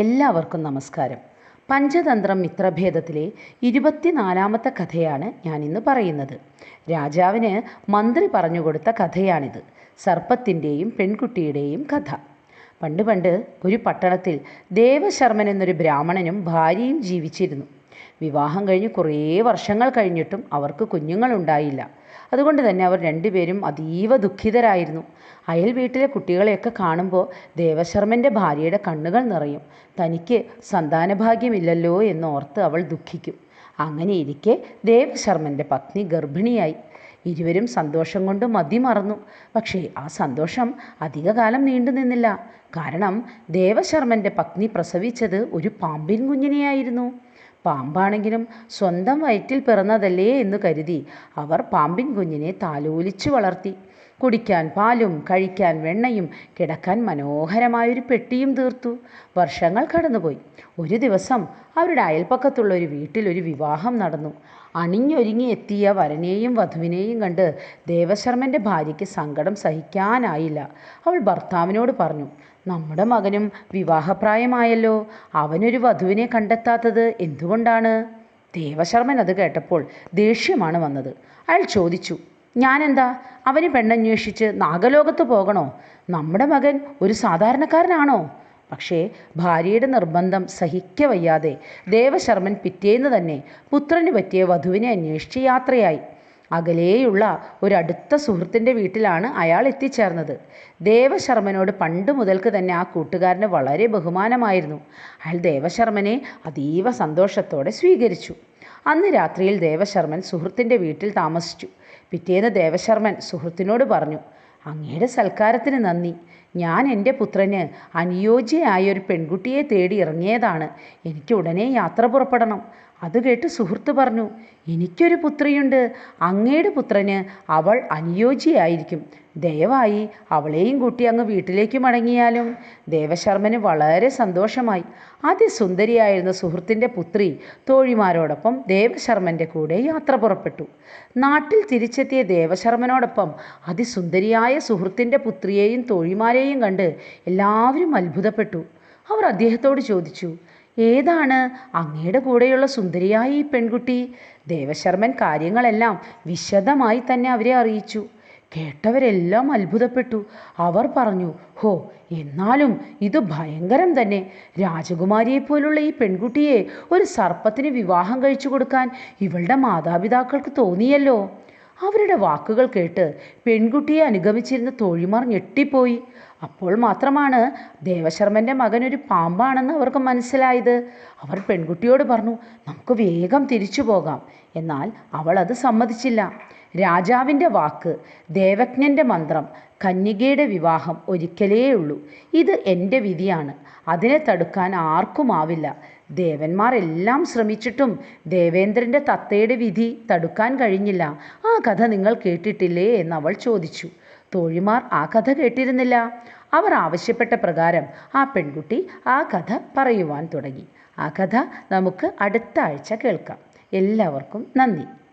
എല്ലാവർക്കും നമസ്കാരം. പഞ്ചതന്ത്രം മിത്രഭേദത്തിലെ ഇരുപത്തിനാലാമത്തെ കഥയാണ് ഞാൻ ഇന്ന് പറയുന്നത്. രാജാവിന് മന്ത്രി പറഞ്ഞു കൊടുത്ത കഥയാണിത്. സർപ്പത്തിന്റെയും പെൺകുട്ടിയുടെയും കഥ. പണ്ട് പണ്ട് ഒരു പട്ടണത്തിൽ ദേവശർമ്മൻ എന്നൊരു ബ്രാഹ്മണനും ഭാര്യയും ജീവിച്ചിരുന്നു. വിവാഹം കഴിഞ്ഞ് കുറേ വർഷങ്ങൾ കഴിഞ്ഞിട്ടും അവർക്ക് കുഞ്ഞുങ്ങളുണ്ടായില്ല. അതുകൊണ്ട് തന്നെ അവർ രണ്ടുപേരും അതീവ ദുഃഖിതരായിരുന്നു. അയൽ വീട്ടിലെ കുട്ടികളെയൊക്കെ കാണുമ്പോൾ ദേവശർമ്മന്റെ ഭാര്യയുടെ കണ്ണുകൾ നിറയും. തനിക്ക് സന്താനഭാഗ്യമില്ലല്ലോ എന്നോർത്ത് അവൾ ദുഃഖിക്കും. അങ്ങനെ ഇരിക്കെ ദേവശർമ്മന്റെ പത്നി ഗർഭിണിയായി. ഇരുവരും സന്തോഷം കൊണ്ട് മതിമറന്നു പക്ഷേ ആ സന്തോഷം അധികകാലം നീണ്ടു നിന്നില്ല. കാരണം ദേവശർമ്മന്റെ പത്നി പ്രസവിച്ചത് ഒരു പാമ്പിൻ കുഞ്ഞിനെയായിരുന്നു. പാമ്പാണെങ്കിലും സ്വന്തം വയറ്റിൽ പിറന്നതല്ലേ എന്ന് കരുതി അവർ പാമ്പിൻ കുഞ്ഞിനെ താലോലിച്ചു വളർത്തി. കുടിക്കാൻ പാലും കഴിക്കാൻ വെണ്ണയും കിടക്കാൻ മനോഹരമായൊരു പെട്ടിയും തീർത്തു. വർഷങ്ങൾ കടന്നുപോയി. ഒരു ദിവസം അവരുടെ അയൽപ്പക്കത്തുള്ള ഒരു വീട്ടിൽ ഒരു വിവാഹം നടന്നു. അണിഞ്ഞൊരുങ്ങി എത്തിയ വരനെയും വധുവിനെയും കണ്ട് ദേവശർമ്മന്റെ ഭാര്യയ്ക്ക് സങ്കടം സഹിക്കാനായില്ല. അവൾ ഭർത്താവിനോട് പറഞ്ഞു നമ്മുടെ മകനും വിവാഹപ്രായമായല്ലോ. അവനൊരു വധുവിനെ കണ്ടെത്താത്തത് എന്തുകൊണ്ടാണ്? ദേവശർമ്മൻ അത് കേട്ടപ്പോൾ ദേഷ്യമാണ് വന്നത്. അയാൾ ചോദിച്ചു ഞാനെന്താ? അവന് പെണ്ണന്വേഷിച്ച് നാഗലോകത്ത് പോകണോ? നമ്മുടെ മകൻ ഒരു സാധാരണക്കാരനാണോ? പക്ഷേ ഭാര്യയുടെ നിർബന്ധം സഹിക്കവയ്യാതെ ദേവശർമ്മൻ പിറ്റേന്ന് തന്നെ പുത്രന് പറ്റിയ വധുവിനെ അന്വേഷിച്ച് യാത്രയായി. അകലെയുള്ള ഒരടുത്ത സുഹൃത്തിന്റെ വീട്ടിലാണ് അയാൾ എത്തിച്ചേർന്നത്. ദേവശർമ്മനോട് പണ്ട് മുതൽക്ക് തന്നെ ആ കൂട്ടുകാരന് വളരെ ബഹുമാനമായിരുന്നു. അയാൾ ദേവശർമ്മനെ അതീവ സന്തോഷത്തോടെ സ്വീകരിച്ചു. അന്ന് രാത്രിയിൽ ദേവശർമ്മൻ സുഹൃത്തിന്റെ വീട്ടിൽ താമസിച്ചു. പിറ്റേന്ന് ദേവശർമ്മൻ സുഹൃത്തിനോട് പറഞ്ഞു അങ്ങയുടെ സൽക്കാരത്തിന് നന്ദി. ഞാൻ എന്റെ പുത്രന് അനുയോജ്യയായ ഒരു പെൺകുട്ടിയെ തേടി ഇറങ്ങിയതാണ്. എനിക്ക് ഉടനെ യാത്ര പുറപ്പെടണം. അത് കേട്ട് സുഹൃത്ത് പറഞ്ഞു എനിക്കൊരു പുത്രിയുണ്ട്. അങ്ങയുടെ പുത്രന് അവൾ അനുയോജ്യയായിരിക്കും. ദയവായി അവളെയും കൂട്ടി അങ്ങ് വീട്ടിലേക്ക് മടങ്ങിയാലും. ദേവശർമ്മന് വളരെ സന്തോഷമായി. അതിസുന്ദരിയായിരുന്ന സുഹൃത്തിന്റെ പുത്രി തോഴിമാരോടൊപ്പം ദേവശർമ്മന്റെ കൂടെ യാത്ര പുറപ്പെട്ടു. നാട്ടിൽ തിരിച്ചെത്തിയ ദേവശർമ്മനോടൊപ്പം അതിസുന്ദരിയായ സുഹൃത്തിന്റെ പുത്രിയെയും തോഴിമാരെയും കണ്ട് എല്ലാവരും അത്ഭുതപ്പെട്ടു. അവർ അദ്ദേഹത്തോട് ചോദിച്ചു ഏതാണ് അങ്ങയുടെ കൂടെയുള്ള സുന്ദരിയായ ഈ പെൺകുട്ടി? ദേവശർമ്മൻ കാര്യങ്ങളെല്ലാം വിശദമായി തന്നെ അവരെ അറിയിച്ചു. കേട്ടവരെല്ലാം അത്ഭുതപ്പെട്ടു. അവർ പറഞ്ഞു ഹോ എന്നാലും ഇത് ഭയങ്കരം തന്നെ. രാജകുമാരിയെപ്പോലുള്ള ഈ പെൺകുട്ടിയെ ഒരു സർപ്പത്തിന് വിവാഹം കഴിച്ചു കൊടുക്കാൻ ഇവളുടെ മാതാപിതാക്കൾക്ക് തോന്നിയല്ലോ. അവരുടെ വാക്കുകൾ കേട്ട് പെൺകുട്ടിയെ അനുഗമിച്ചിരുന്ന തോഴിമാർ ഞെട്ടിപ്പോയി. അപ്പോൾ മാത്രമാണ് ദേവശർമ്മന്റെ മകൻ ഒരു പാമ്പാണെന്ന് അവർക്ക് മനസ്സിലായത്. അവർ പെൺകുട്ടിയോട് പറഞ്ഞു നമുക്ക് വേഗം തിരിച്ചു പോകാം. എന്നാൽ അവൾ അത് സമ്മതിച്ചില്ല. രാജാവിന്റെ വാക്ക് ദേവജ്ഞന്റെ മന്ത്രം കന്യകയുടെ വിവാഹം ഒരിക്കലേ ഉള്ളൂ ഇത് എന്റെ വിധിയാണ്. അതിനെ തടുക്കാൻ ആർക്കുമാവില്ല ദേവന്മാർ എല്ലാം ശ്രമിച്ചിട്ടും ദേവേന്ദ്രന്റെ തത്തയുടെ വിധി തടുക്കാൻ കഴിഞ്ഞില്ല. ആ കഥ നിങ്ങൾ കേട്ടിട്ടില്ലേ എന്ന് അവൾ ചോദിച്ചു. തോഴിമാർ ആ കഥ കേട്ടിരുന്നില്ല. അവർ ആവശ്യപ്പെട്ട പ്രകാരം ആ പെൺകുട്ടി ആ കഥ പറയുവാൻ തുടങ്ങി. ആ കഥ നമുക്ക് അടുത്ത ആഴ്ച കേൾക്കാം. എല്ലാവർക്കും നന്ദി.